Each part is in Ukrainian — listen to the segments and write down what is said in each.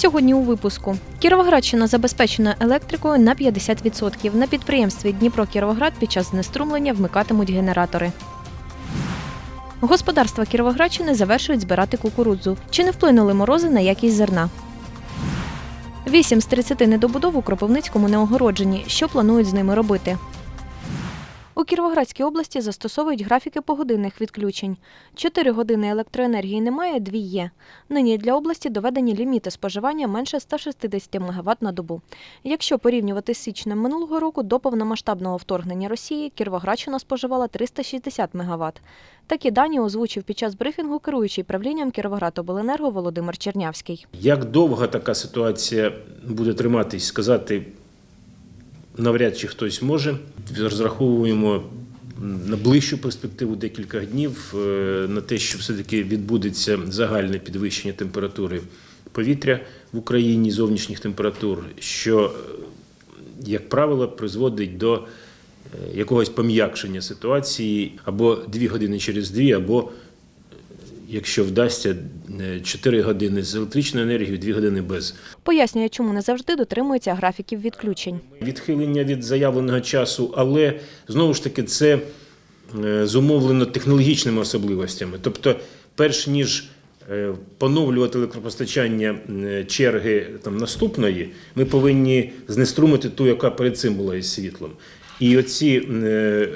Сьогодні у випуску Кіровоградщина забезпечена електрикою на 50%. На підприємстві Дніпро Кіровоград під час знеструмлення вмикатимуть генератори. Господарства Кіровоградщини завершують збирати кукурудзу. Чи не вплинули морози на якість зерна? Вісім з 30 недобудов у Кропивницькому не огороджені. Що планують з ними робити? У Кіровоградській області застосовують графіки погодинних відключень. Чотири години електроенергії немає, дві є. Нині для області доведені ліміти споживання менше 160 МВт на добу. Якщо порівнювати з січнем минулого року, до повномасштабного вторгнення Росії Кіровоградщина споживала 360 МВт. Такі дані озвучив під час брифінгу керуючий правлінням Кіровоградобленерго Володимир Чернявський. Як довго така ситуація буде триматись, сказати навряд чи хтось може. Розраховуємо на ближчу перспективу декілька днів е, на те, що все-таки відбудеться загальне підвищення температури повітря в Україні, зовнішніх температур, що, е, як правило, призводить до е, якогось пом'якшення ситуації або дві години через дві, або якщо вдасться 4 години з електричною енергією, 2 години без. Пояснює, чому не завжди дотримуються графіків відключень. Відхилення від заявленого часу, але знову ж таки це е, зумовлено технологічними особливостями. Тобто, перш ніж е, поновлювати електропостачання е, черги там, наступної, ми повинні знеструмити ту, яка перед цим була із світлом. І оці е,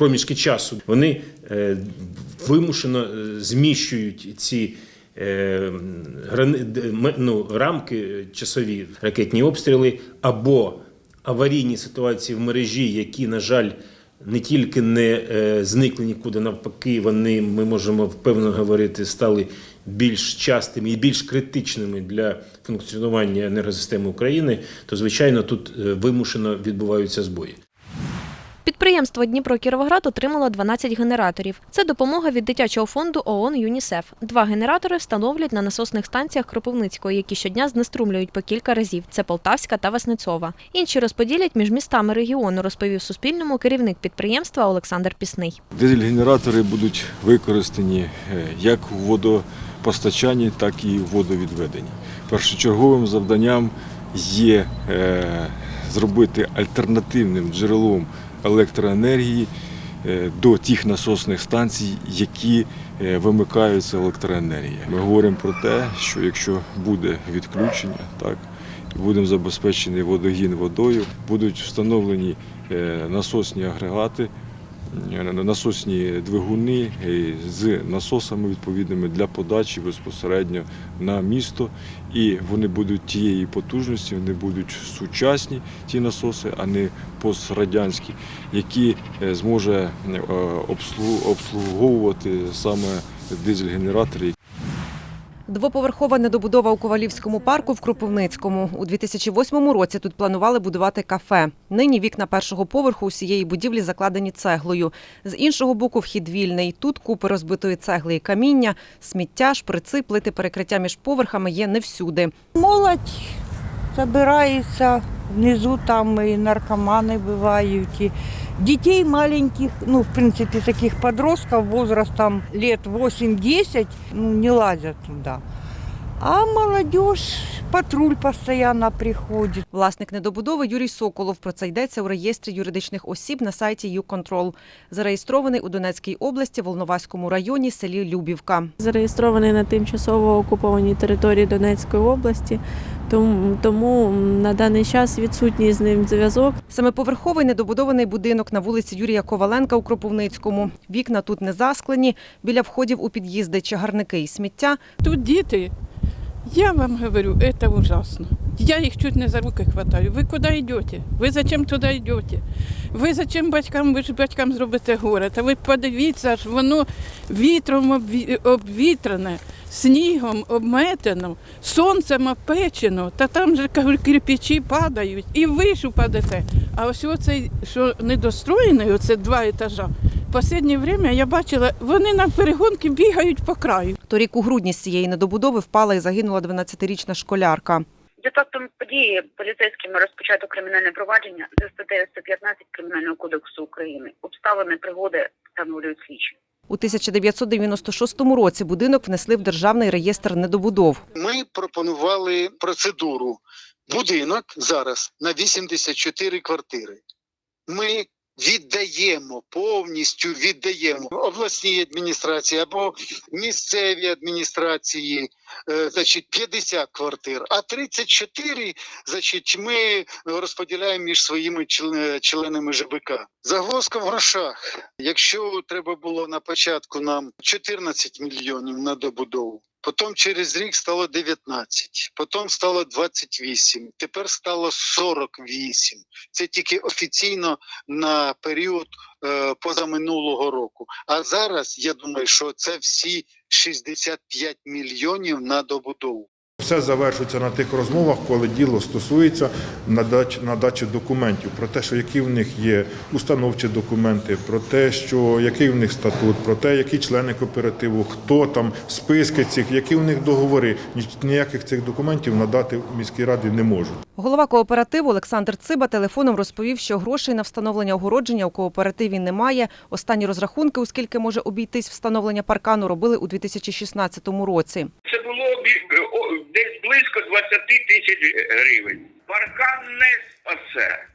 проміжки часу вони е, вимушено е, зміщують ці е, ну, рамки часові ракетні обстріли або аварійні ситуації в мережі, які, на жаль, не тільки не е, зникли нікуди, навпаки, вони, ми можемо впевнено говорити, стали більш частими і більш критичними для функціонування енергосистеми України, то звичайно тут е, вимушено відбуваються збої. Підприємство Дніпро Кіровоград отримало 12 генераторів. Це допомога від дитячого фонду ООН ЮНІСЕФ. Два генератори встановлять на насосних станціях Кропивницького, які щодня знеструмлюють по кілька разів. Це Полтавська та Васнецова. Інші розподілять між містами регіону, розповів Суспільному керівник підприємства Олександр Пісний. Дизель-генератори будуть використані е, як у водопостачанні, так і у водовідведенні. Першочерговим завданням є е, зробити альтернативним джерелом електроенергії е, до тих насосних станцій, які е, вимикаються електроенергія. Ми говоримо про те, що якщо буде відключення, так будемо забезпечені водогін водою, будуть встановлені е, насосні агрегати, насосні двигуни е, з насосами відповідними для подачі безпосередньо на місто. І вони будуть тієї потужності, вони будуть сучасні ті насоси, а не пострадянські, які е, зможе е, обслуговувати саме дизель-генератори, Двоповерхова недобудова у Ковалівському парку в Кропивницькому. У 2008 році тут планували будувати кафе. Нині вікна першого поверху усієї будівлі закладені цеглою. З іншого боку вхід вільний. Тут купи розбитої цегли і каміння, сміття, шприци, плити перекриття між поверхами є не всюди. Молодь собирається, внизу там і наркомани бувають, і дітей маленьких, ну, в принципе, таких подростков возрастом лет 8-10, ну, не лазят туда. А молодежь, патруль постоянно приходит. Власник недобудови Юрій Соколов. Про це йдеться у реєстрі юридичних осіб на сайті «Юконтрол». Зареєстрований у Донецькій області, Волноваському районі, селі Любівка. зареєстрований на тимчасово окупованій території Донецької області, тому, тому на даний час відсутній з ним зв'язок. Семиповерховий недобудований будинок на вулиці Юрія Коваленка у Кропивницькому. Вікна тут не засклені, біля входів у під'їзди чагарники і сміття. Тут діти, я вам говорю, это ужасно. Я их чуть не за руки хватаю. Ви куди йдете? Ви зачем туди йдете? Ви зачем батькам, ви ж батькам зробите горе? Та ви подивіться, ж воно вітром обві- обвітрене, снігом обметено, сонцем опечено, та там же кажу, кирпичі падають, і ви ж упадете. А ось оцей, що недостроєний, оце два етажа. В останнє время я бачила, вони на перегонки бігають по краю. Торік у грудні з цієї недобудови впала і загинула 12-річна школярка. За фактом події поліцейськими розпочато кримінальне провадження за статтею 115 Кримінального кодексу України. Обставини пригоди встановлюють слідчі. У 1996 році будинок внесли в державний реєстр недобудов. Ми пропонували процедуру. Будинок зараз на 84 квартири. Ми віддаємо повністю віддаємо обласній адміністрації або місцевій адміністрації, е, значить, 50 квартир, а 34, значить, ми розподіляємо між своїми член- членами ЖБК. Загвоздка в грошах. Якщо треба було на початку нам 14 мільйонів на добудову, Потім через рік стало 19, потім стало 28, тепер стало 48. Це тільки офіційно на період е, позаминулого року. А зараз я думаю, що це всі 65 мільйонів на добудову. Все завершується на тих розмовах, коли діло стосується надачі, надачі документів про те, що які в них є установчі документи, про те, що який в них статут, про те, які члени кооперативу, хто там, списки цих, які в них договори. Ні- Ніяких цих документів надати в міській раді не можуть. Голова кооперативу Олександр Циба телефоном розповів, що грошей на встановлення огородження у кооперативі немає. Останні розрахунки, оскільки може обійтись встановлення паркану, робили у 2016 році. Це було десь близько 20 тисяч гривень. Паркан не спасе.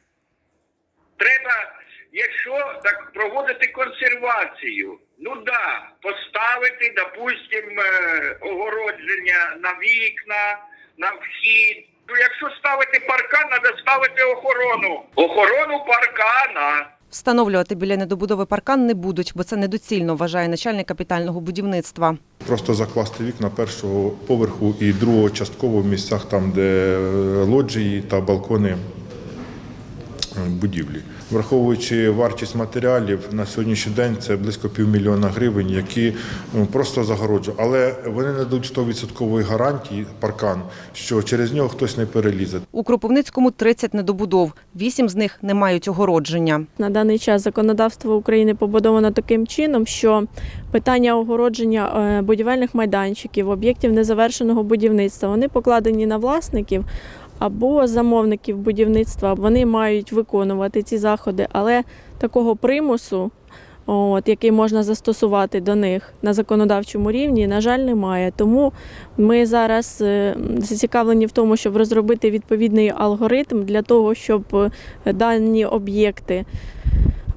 Треба, якщо так проводити консервацію, ну да, поставити, допустим, е, огородження на вікна, на вхід. Ну, якщо ставити паркан, треба ставити охорону. Охорону паркана. Встановлювати біля недобудови паркан не будуть, бо це недоцільно, вважає начальник капітального будівництва. Просто закласти вікна першого поверху і другого частково в місцях, там, де е, лоджії та балкони будівлі. Враховуючи вартість матеріалів на сьогоднішній день це близько півмільйона гривень, які ну, просто загороджують. Але вони не дають 100% гарантії паркан, що через нього хтось не перелізе. У Кропивницькому 30 недобудов, 8 з них не мають огородження. На даний час законодавство України побудовано таким чином, що питання огородження е, будівельних майданчиків, об'єктів незавершеного будівництва, вони покладені на власників або замовників будівництва. Вони мають виконувати ці заходи, але такого примусу. От, який можна застосувати до них на законодавчому рівні, на жаль, немає. Тому ми зараз е, зацікавлені в тому, щоб розробити відповідний алгоритм для того, щоб е, дані об'єкти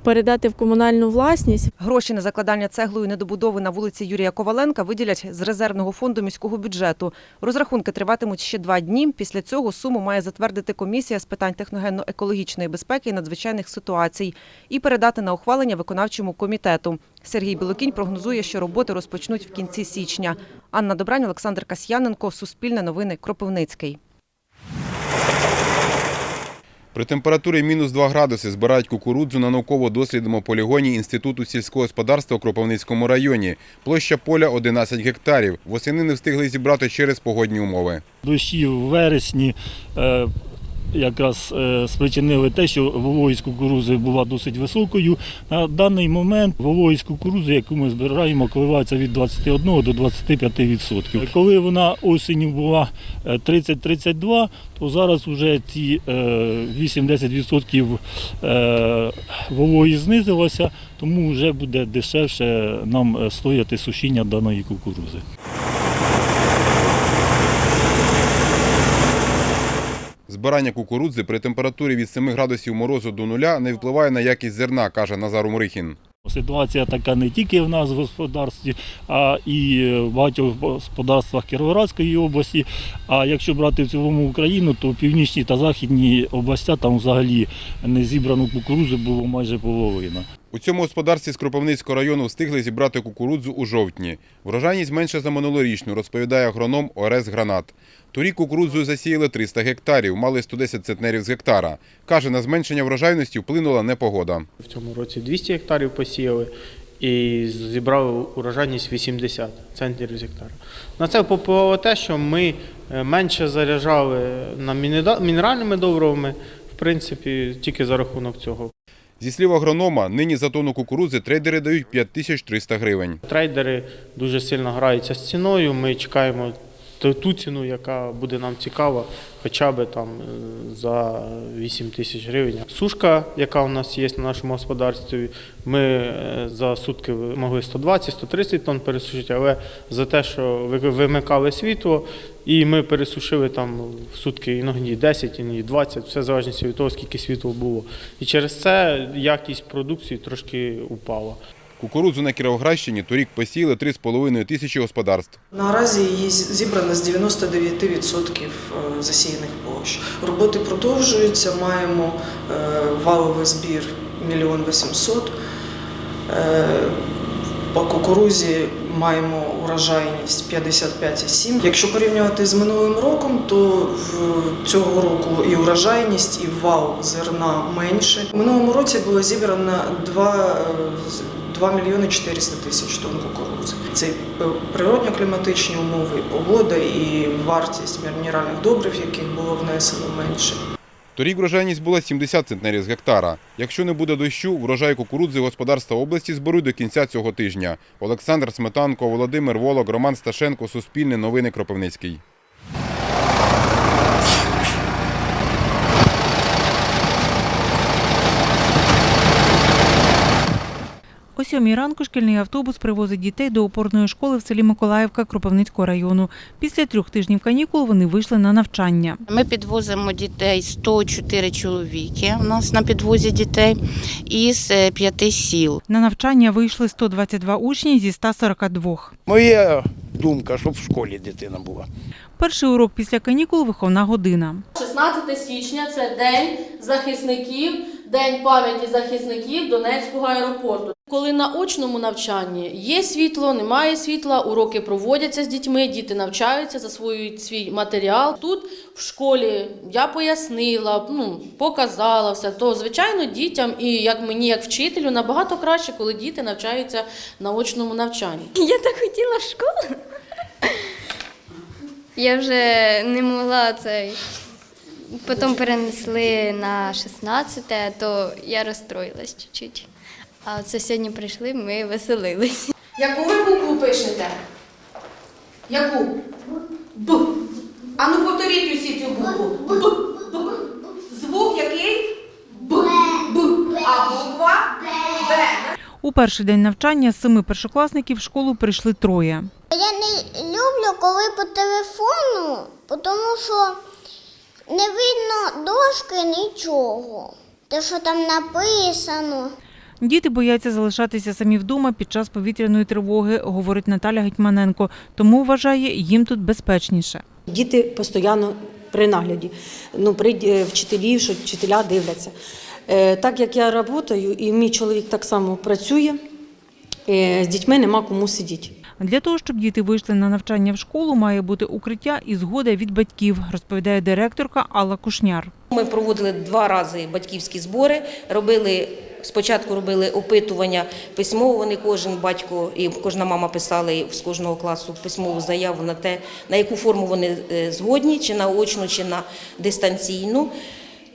передати в комунальну власність. Гроші на закладання цеглою недобудови на вулиці Юрія Коваленка виділять з резервного фонду міського бюджету. Розрахунки триватимуть ще два дні. Після цього суму має затвердити комісія з питань техногенно-екологічної безпеки і надзвичайних ситуацій і передати на ухвалення виконавчому комітету. Сергій Білокінь прогнозує, що роботи розпочнуть в кінці січня. Анна Добрань, Олександр Касьяненко, Суспільне новини, Кропивницький. При температурі мінус 2 градуси збирають кукурудзу на науково-дослідному полігоні Інституту сільського господарства у Кропивницькому районі. Площа поля 11 гектарів. Восени не встигли зібрати через погодні умови. Дощі в вересні е, якраз е, спричинили те, що вологість кукурузи була досить високою. На даний момент вологість кукурузи, яку ми збираємо, коливається від 21 до 25%. Коли вона осінню була е, 30-32, то зараз вже ці е, 8-10% е, вологість знизилася, тому вже буде дешевше нам е, стояти сушіння даної кукурузи. Збирання кукурудзи при температурі від 7 градусів морозу до нуля не впливає на якість зерна, каже Назар Умрихін. Ситуація така не тільки в нас в господарстві, а і в багатьох господарствах Кіровоградської області. А якщо брати в цілому Україну, то в північній та західній областях там взагалі не зібрану кукурудзу було майже половина. У цьому господарстві з Кропивницького району встигли зібрати кукурудзу у жовтні. Врожайність менша за минулорічну, розповідає агроном Орес Гранат. Торік кукурудзою засіяли 300 гектарів, мали 110 центнерів з гектара. Каже, на зменшення врожайності вплинула непогода. В цьому році 200 гектарів посіяли і зібрали урожайність 80 центнерів з гектара. На це впливало те, що ми е, менше заряджали на мінеральними добривами, в принципі, тільки за рахунок цього. Зі слів агронома, нині за тонну кукурудзи трейдери дають 5300 гривень. Трейдери дуже сильно граються з ціною. Ми чекаємо ту- ціну, яка буде нам цікава, хоча б там е, за 8 тисяч гривень. Сушка, яка у нас є на нашому господарстві, ми е, за сутки могли 120-130 тонн пересушити, але за те, що ви- вимикали світло, і ми пересушили там в сутки іноді 10, іноді 20, все залежно від того, скільки світла було. І через це якість продукції трошки упала. Кукурудзу на Кіровоградщині торік посіяли 3,5 тисячі господарств. Наразі її зібрано з 99% засіяних площ. Роботи продовжуються. Маємо е, валовий збір 1 800 000. По кукурузі маємо урожайність 55,7. Якщо порівнювати з минулим роком, то цього року і урожайність, і вал зерна менше. У минулому році було зібрано 2, 2 мільйони 400 тисяч тонн кукурудзи. Це природньо-кліматичні умови, погода, і вартість мінеральних добрив, яких було внесено менше. Торік врожайність була 70 центнерів з гектара. Якщо не буде дощу, врожай кукурудзи господарства області зберуть до кінця цього тижня. Олександр Сметанко, Володимир Волок, Роман Сташенко, Суспільне новини Кропивницький. О сьомій ранку шкільний автобус привозить дітей до опорної школи в селі Миколаївка Кропивницького району. Після трьох тижнів канікул вони вийшли на навчання. Ми підвозимо дітей 104 чоловіки. У нас на підвозі дітей із е, п'яти сіл. На навчання вийшли 122 учні зі 142. Моя думка, щоб в школі дитина була. Перший урок після канікул виховна година. 16 січня це День захисників, День пам'яті захисників Донецького аеропорту. Коли на очному навчанні є світло, немає світла, уроки проводяться з дітьми, діти навчаються, засвоюють свій матеріал. Тут в школі я пояснила, ну показала все. То звичайно дітям і як мені, як вчителю, набагато краще, коли діти навчаються на очному навчанні. Я так хотіла в школу. Я вже не могла цей. Потім перенесли на 16, то я розстроїлась чуть-чуть. А це сьогодні прийшли, ми веселились. Яку ви букву пишете? Яку? Б. А ну повторіть усі цю букву. Б. Б. Звук який? Б. Б. А буква? Б. У перший день навчання з семи першокласників в школу прийшли троє. Я не люблю, коли по телефону, тому що не видно дошки нічого. Те, що там написано. Діти бояться залишатися самі вдома під час повітряної тривоги, говорить Наталя Гетьманенко. Тому вважає, їм тут безпечніше. Діти постійно при нагляді. Ну, при е, вчителів, що вчителя дивляться. Е, Так як я працюю і мій чоловік так само працює, е, з дітьми нема кому сидіти. Для того, щоб діти вийшли на навчання в школу, має бути укриття і згода від батьків, розповідає директорка Алла Кушняр. Ми проводили два рази батьківські збори. Робили спочатку робили опитування письмово. Вони кожен батько і кожна мама писали з кожного класу письмову заяву на те, на яку форму вони е, згодні, чи на очну, чи на дистанційну.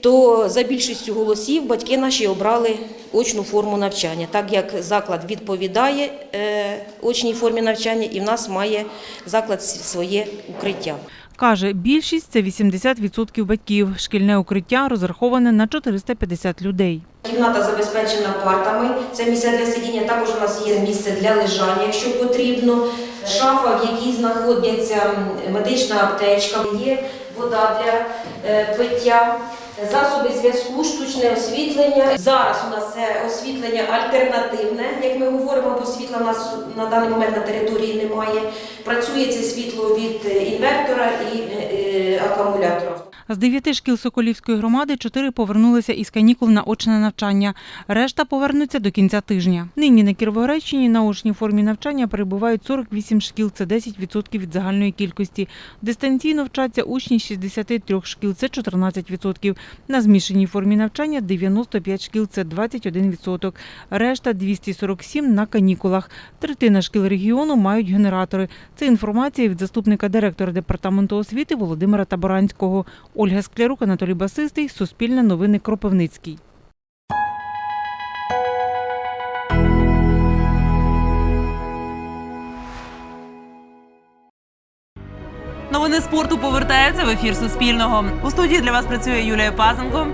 То за більшістю голосів батьки наші обрали очну форму навчання, так як заклад відповідає е, очній формі навчання, і в нас має заклад своє укриття. Каже, більшість це 80% батьків. Шкільне укриття розраховане на 450 людей. Кімната забезпечена партами. Це місце для сидіння. Також у нас є місце для лежання, якщо потрібно. Шафа, в якій знаходиться медична аптечка, є вода для е, пиття. Засоби зв'язку, штучне освітлення. Зараз у нас це освітлення альтернативне, як ми говоримо, бо світла у нас на даний момент на території немає. Працює це світло від інвертора і е, акумулятора. З дев'яти шкіл Соколівської громади чотири повернулися із канікул на очне навчання. Решта повернуться до кінця тижня. Нині на Кіровоградщині на очній формі навчання перебувають 48 шкіл, це 10% від загальної кількості. Дистанційно вчаться учні 63 шкіл, це 14%. На змішаній формі навчання 95 шкіл, це 21%. Решта 247 на канікулах. Третина шкіл регіону мають генератори. Це інформація від заступника директора департаменту освіти Володимира Таборанського. Ольга Склярук, Анатолій Басистий, Суспільне новини Кропивницький. Новини спорту повертаються в ефір Суспільного. У студії для вас працює Юлія Пазенко.